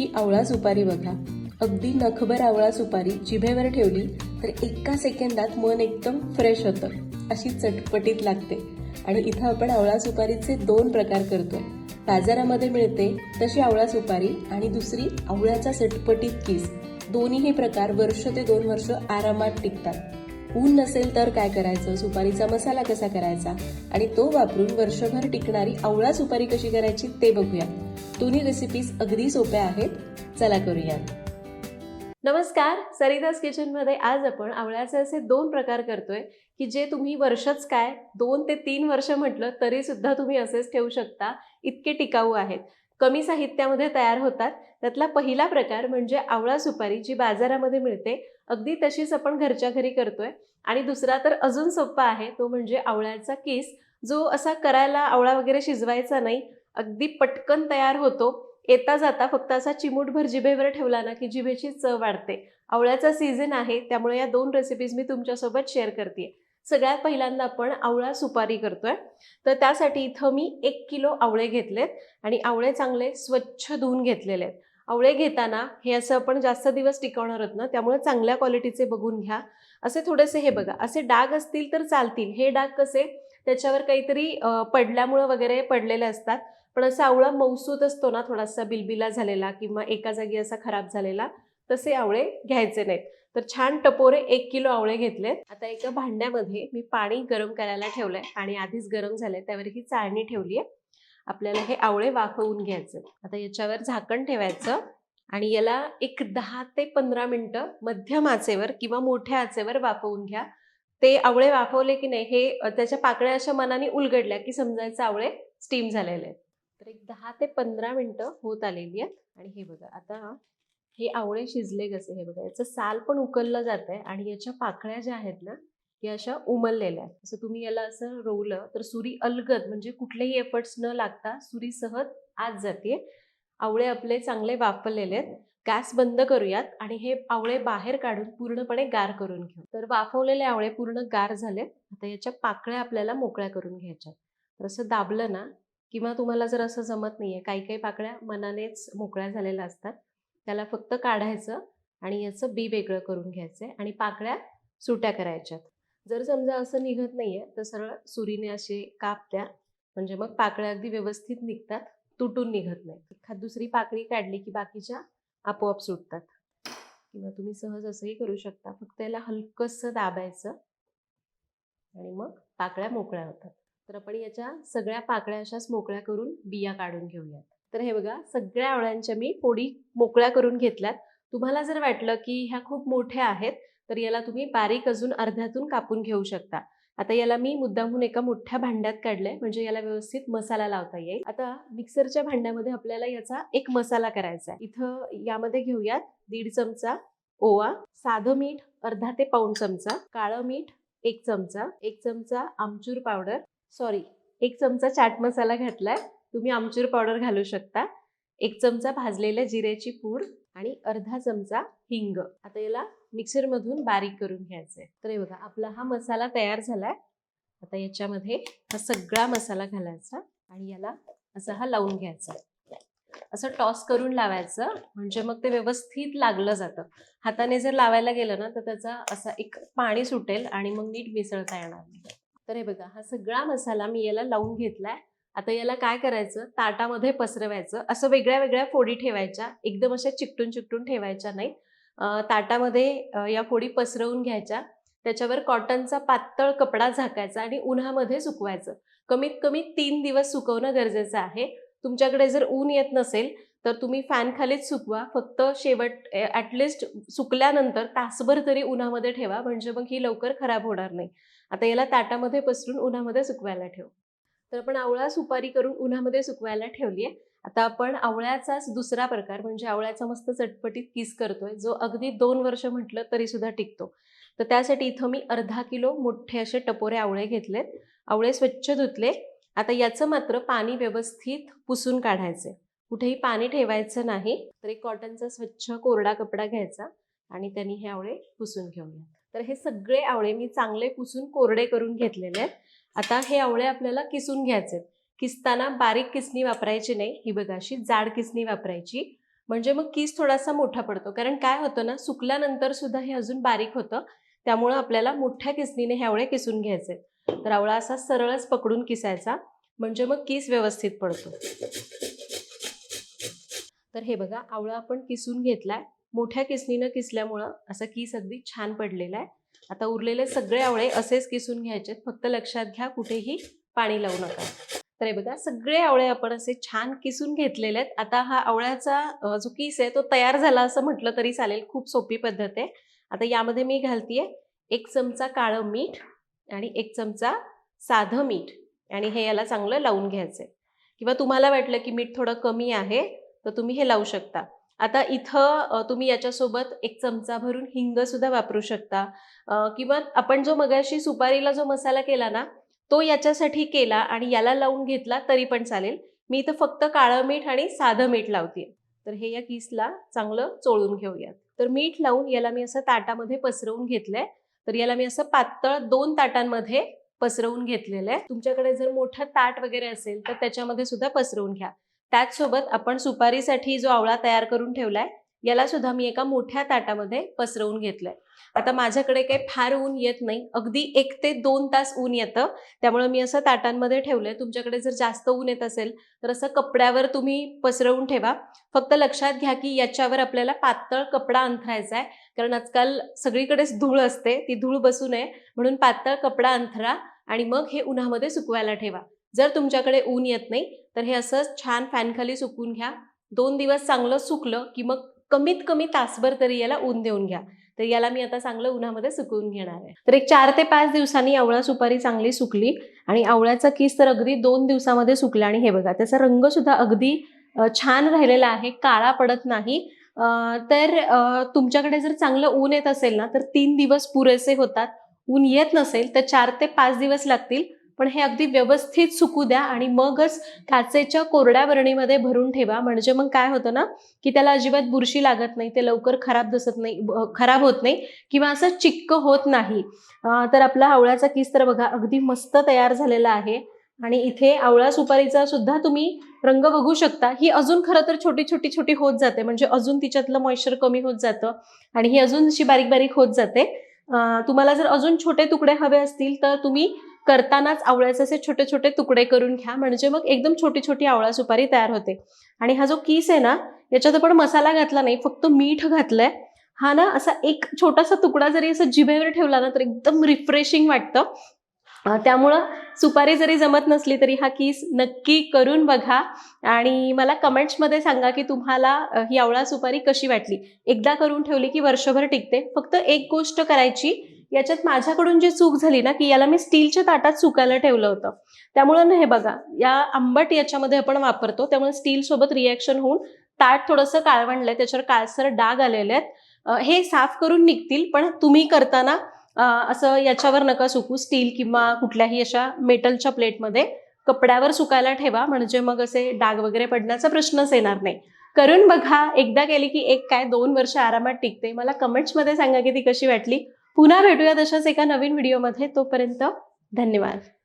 ही आवळा सुपारी बघा. अगदी नखभर आवळा सुपारी जिभेवर ठेवली तर एका सेकंदात मन एकदम फ्रेश होतं. अशी चटपटीत लागते. आणि इथं आपण आवळा सुपारीचे दोन प्रकार करतोय. बाजारामध्ये मिळते तशी आवळा सुपारी आणि दुसरी आवळ्याचा चटपटीत किस. दोन्हीही प्रकार वर्ष ते दोन वर्ष आरामात टिकतात. ऊन नसेल तर काय करायचं? सुपारीचा मसाला कसा करायचा? आणि तो वापरून वर्षभर टिकणारी आवळा सुपारी कशी करायची ते बघूया. दोन्ही रेसिपीज अगदी सोप्या आहेत. चला करूया. नमस्कार सरितास किचनमध्ये आज आपण आवळ्याचे असे दोन प्रकार करतोय की जे तुम्ही वर्षच काय दोन ते तीन वर्ष म्हटलं तरी सुद्धा तुम्ही असेच ठेवू शकता. इतके टिकाऊ आहेत. कमी साहित्यामध्ये तयार होतात. त्यातला पहिला प्रकार म्हणजे आवळा सुपारी जी बाजारामध्ये मिळते. अगदी तशीच आपण घरच्या घरी करतोय. आणि दुसरा तर अजून सोपा आहे तो म्हणजे आवळ्याचा किस जो असा करायला आवळा वगैरे शिजवायचा नाही अगदी पटकन तयार होतो. येता जाता फक्त असा चिमूटभर जिभेवर ठेवला ना की जिभेची चव वाढते. आवळ्याचा सीझन आहे त्यामुळे या दोन रेसिपीज मी तुमच्यासोबत शेअर करते सगळ्यात पहिल्यांदा आपण आवळा सुपारी करतोय. तर त्यासाठी इथं मी एक किलो आवळे घेतलेत आणि आवळे चांगले स्वच्छ धुवून घेतलेले आहेत. आवळे घेताना हे असं आपण जास्त दिवस टिकवणार आहोत ना त्यामुळे चांगल्या क्वालिटीचे बघून घ्या. असे थोडेसे हे बघा असे डाग असतील तर चालतील. हे डाग कसे? त्याच्यावर काहीतरी पडल्यामुळं वगैरे पडलेले असतात. पण असा आवळा मौसूत असतो ना थोडासा बिलबिला झालेला किंवा एका जागी असा खराब झालेला तसे आवळे घ्यायचे नाहीत. तर छान टपोरे एक किलो आवळे घेतलेत. आता एका भांड्यामध्ये मी पाणी गरम करायला ठेवलंय आणि आधीच गरम झालंय त्यावर ही चाळणी ठेवली आहे. आपल्याला हे आवळे वाफवून घ्यायचे आता याच्यावर झाकण ठेवायचं आणि याला एक दहा ते पंधरा मिनटं मध्यम आचेवर किंवा मोठ्या आचेवर वाफवून घ्या. ते आवळे वाफवले की नाही हे त्याच्या पाकळ्या अशा मनाने उलगडल्या की समजायचं आवळे स्टीम झालेले आहेत. तर एक दहा ते पंधरा मिनिटं होत आलेली आहेत. आणि हे बघा आता हे आवळे शिजले कसे हे बघा याचं साल पण उकललं जात आहे आणि याच्या पाकळ्या ज्या आहेत ना या अशा उमललेल्या आहेत. असं तुम्ही याला असं रोवलं तर सुरी अलगद म्हणजे कुठलेही एफर्ट्स न लागता सुरी सहज आत जाते आवळे आपले चांगले वाफवलेले आहेत. गॅस बंद करूयात आणि हे आवळे बाहेर काढून पूर्णपणे गार करून घेऊ. तर वाफवलेले आवळे पूर्ण गार झाले आता याच्या पाकळ्या आपल्याला मोकळ्या करून घ्यायच्या तर असं दाबलं ना किंवा तुम्हाला जर असं जमत नाही आहे काही काही पाकळ्या मनानेच मोकळ्या झालेल्या असतात त्याला फक्त काढायचं आणि याचं बी वेगळं करून घ्यायचं आहे आणि पाकळ्या सुट्या करायच्यात. जर समजा असं निघत नाही आहे तर सरळ सुरीने असे काप द्या म्हणजे मग पाकळ्या अगदी व्यवस्थित निघतात तुटून निघत नाही एखाद दुसरी पाकळी काढली की बाकीच्या आपोआप सुटतात. किंवा तुम्ही सहज असंही करू शकता फक्त याला हलकंसं दाबायचं आणि मग पाकळ्या मोकळ्या होतात. तर आपण याच्या सगळ्या पाकळ्या अशाच मोकळ्या करून बिया काढून घेऊयात. तर हे बघा सगळ्या आवळ्यांच्या मी फोडी मोकळ्या करून घेतल्यात. तुम्हाला जर वाटलं की ह्या खूप मोठ्या आहेत तर याला तुम्ही बारीक अजून अर्ध्यातून कापून घेऊ शकता. आता याला मी मुद्दामहून एका मोठ्या भांड्यात काढलंय म्हणजे याला व्यवस्थित मसाला लावता येईल. आता मिक्सरच्या भांड्यामध्ये आपल्याला याचा एक मसाला करायचा आहे. इथं यामध्ये घेऊयात दीड चमचा ओवा साधं मीठ अर्धा ते पाऊण चमचा काळं मीठ एक चमचा एक चमचा आमचूर पावडर सॉरी एक चमचा चाट मसाला घातलाय. तुम्ही आमचूर पावडर घालू शकता. एक चमचा भाजलेल्या जिऱ्याची पूड आणि अर्धा चमचा हिंग. आता याला मिक्सरमधून बारीक करून घ्यायचंय. तर हे बघा आपला हा मसाला तयार झालाय. आता याच्यामध्ये हा सगळा मसाला घालायचा आणि याला असा हा लावून घ्यायचा. असं टॉस करून लावायचं म्हणजे मग ते व्यवस्थित लागलं जातं. हाताने जर लावायला गेलं ना तर त्याचा असा एक पाणी सुटेल आणि मग नीट मिसळता येणार नाही. तर हे बघा हा सगळा मसाला मी याला लावून घेतलाय. आता याला काय करायचं? ताटामध्ये पसरवायचं. असं वेगळ्या वेगळ्या फोडी ठेवायच्या. एकदम अशा चिकटून चिकटून ठेवायच्या नाही ताटामध्ये या फोडी पसरवून घ्यायच्या. त्याच्यावर कॉटनचा पातळ कपडा झाकायचा आणि उन्हामध्ये सुकवायचं. कमीत कमी तीन दिवस सुकवणं गरजेचं आहे. तुमच्याकडे जर ऊन येत नसेल तर तुम्ही फॅन खालीच सुकवा. फक्त शेवट ॲटलिस्ट सुकल्यानंतर तासभर तरी उन्हामध्ये ठेवा. म्हणजे मग ही लवकर खराब होणार नाही. आता याला ताटामध्ये पसरून उन्हामध्ये सुकवायला ठेव. तर आपण आवळा सुपारी करून उन्हामध्ये सुकवायला ठेवली आहे आता आपण आवळ्याचाच दुसरा प्रकार म्हणजे आवळ्याचा मस्त चटपटीत किस करतोय जो अगदी दोन वर्ष म्हटलं तरी सुद्धा टिकतो. तर त्यासाठी इथं मी अर्धा किलो मोठे असे टपोरे आवळे घेतलेत. आवळे स्वच्छ धुतले. आता याचं मात्र पाणी व्यवस्थित पुसून काढायचे कुठेही पाणी ठेवायचं नाही तर एक कॉटनचा स्वच्छ कोरडा कपडा घ्यायचा आणि त्यांनी हे आवळे पुसून घेऊया तर हे सगळे आवळे मी चांगले पुसून कोरडे करून घेतलेले आहेत. आता हे आवळे आपल्याला किसून घ्यायचे किसताना बारीक किसणी वापरायची नाही. ही बघा अशी जाड किसणी वापरायची. म्हणजे मग किस थोडासा मोठा पडतो. कारण काय होतं ना सुकल्यानंतर सुद्धा हे अजून बारीक होतं. त्यामुळं आपल्याला मोठ्या किसनीने हे आवळे किसून घ्यायचे तर आवळा असा सरळच पकडून किसायचा. म्हणजे मग किस व्यवस्थित पडतो. तर हे बघा आवळा आपण किसून घेतलाय. मोठ्या किसणीनं किसल्यामुळं असा किस अगदी छान पडलेला आहे. आता उरलेले सगळे आवळे असेच किसून घ्यायचे फक्त लक्षात घ्या कुठेही पाणी लावू नका. तर हे बघा सगळे आवळे आपण असे छान किसून घेतलेले आहेत. आता हा आवळ्याचा जो किस आहे तो तयार झाला असं म्हटलं तरी चालेल. खूप सोपी पद्धत आहे. आता यामध्ये मी घालतीये एक चमचा काळं मीठ आणि एक चमचा साधं मीठ. आणि हे याला चांगलं लावून घ्यायचंय. किंवा तुम्हाला वाटलं की मीठ थोडं कमी आहे तर तुम्ही हे लावू शकता. आता इथं तुम्ही याच्यासोबत एक चमचा भरून हिंग सुद्धा वापरू शकता. किंवा आपण जो मगाशी सुपारीला जो मसाला केला ना तो याच्यासाठी केला आणि याला लावून घेतला तरी पण चालेल. मी इथं फक्त काळं मीठ आणि साधं मीठ लावते तर हे या किसला चांगलं चोळून घेऊयात. तर मीठ लावून याला मी असं ताटामध्ये पसरवून घेतलंय. तर याला मी असं पातळ दोन ताटांमध्ये पसरवून घेतलेलं आहे तुमच्याकडे जर मोठं ताट वगैरे असेल तर त्याच्यामध्ये सुद्धा पसरवून घ्या. त्याचसोबत आपण सुपारीसाठी जो आवळा तयार करून ठेवलाय याला सुद्धा मी एका मोठ्या ताटामध्ये पसरवून घेतलंय. आता माझ्याकडे काही फार ऊन येत नाही अगदी एक ते दोन तास ऊन येतं. त्यामुळे मी असं ताटांमध्ये ठेवलंय. तुमच्याकडे जर जास्त ऊन येत असेल तर असं कपड्यावर तुम्ही पसरवून ठेवा. फक्त लक्षात घ्या की याच्यावर आपल्याला पातळ कपडा अंथरायचा आहे. कारण आजकाल सगळीकडेच धूळ असते ती धूळ बसू नये. म्हणून पातळ कपडा अंथरा आणि मग हे उन्हामध्ये सुकवायला ठेवा. जर तुमच्याकडे ऊन येत नाही तर हे असं छान फॅनखाली सुकवून घ्या. दोन दिवस चांगलं सुकलं की मग कमीत कमी तासभर तरी याला ऊन देऊन घ्या. तर याला मी आता चांगलं उन्हामध्ये सुकवून घेणार आहे. तर एक चार ते पाच दिवसांनी आवळा सुपारी चांगली सुकली आणि आवळ्याचा किस तर अगदी दोन दिवसामध्ये सुकला आणि हे बघा त्याचा रंग सुद्धा अगदी छान राहिलेला आहे काळा पडत नाही. तर तुमच्याकडे जर चांगलं ऊन येत असेल ना तर तीन दिवस पुरेसे होतात. ऊन येत नसेल तर चार ते पाच दिवस लागतील. पण हे अगदी व्यवस्थित सुकू द्या आणि मगच काचेच्या कोरड्या बरणीमध्ये भरून ठेवा. म्हणजे मग काय होतं ना की त्याला अजिबात बुरशी लागत नाही ते लवकर खराब दिसत नाही खराब होत नाही किंवा असं चिक्क होत नाही. तर आपला आवळ्याचा किस तर बघा अगदी मस्त तयार झालेला आहे. आणि इथे आवळा सुपारीचा सुद्धा तुम्ही रंग बघू शकता. ही अजून खरं तर छोटी छोटी छोटी होत जाते. म्हणजे अजून तिच्यातलं मॉइश्चर कमी होत जातं आणि ही अजून अशी बारीक बारीक होत जाते. तुम्हाला जर अजून छोटे तुकडे हवे असतील तर तुम्ही करतानाच आवळ्याचे असे छोटे छोटे तुकडे करून घ्या. म्हणजे मग एकदम छोटी छोटी आवळा सुपारी तयार होते. आणि हा जो कीस आहे ना याच्यात आपण मसाला घातला नाही फक्त मीठ घातलंय. हा ना असा एक छोटासा तुकडा जरी असं जिभेवर ठेवला ना तर एकदम रिफ्रेशिंग वाटतं. त्यामुळं सुपारी जरी जमत नसली तरी हा किस नक्की करून बघा. आणि मला कमेंट्समध्ये सांगा की तुम्हाला ही आवळा सुपारी कशी वाटली? एकदा करून ठेवली की वर्षभर टिकते? फक्त एक गोष्ट करायची याच्यात माझ्याकडून जी चूक झाली ना की याला मी स्टीलच्या ताटात सुकायला ठेवलं होतं. त्यामुळं ना हे बघा या आंबट याच्यामध्ये आपण वापरतो त्यामुळे स्टील सोबत रिॲक्शन होऊन ताट थोडंसं काळवणलंय त्याच्यावर काळसर डाग आलेले आहेत. हे साफ करून निघतील पण तुम्ही करताना असं याच्यावर नका सुकू. स्टील किंवा कुठल्याही अशा मेटलच्या प्लेटमध्ये कपड्यावर सुकायला ठेवा म्हणजे मग असे डाग वगैरे पडण्याचा प्रश्नच येणार नाही. करून बघा एकदा केली की एक काय दोन वर्ष आरामात टिकते. मला कमेंट्समध्ये सांगा की ती कशी वाटली. पुन्हा भेटूया तशाच एका नवीन व्हिडिओमध्ये. तोपर्यंत धन्यवाद.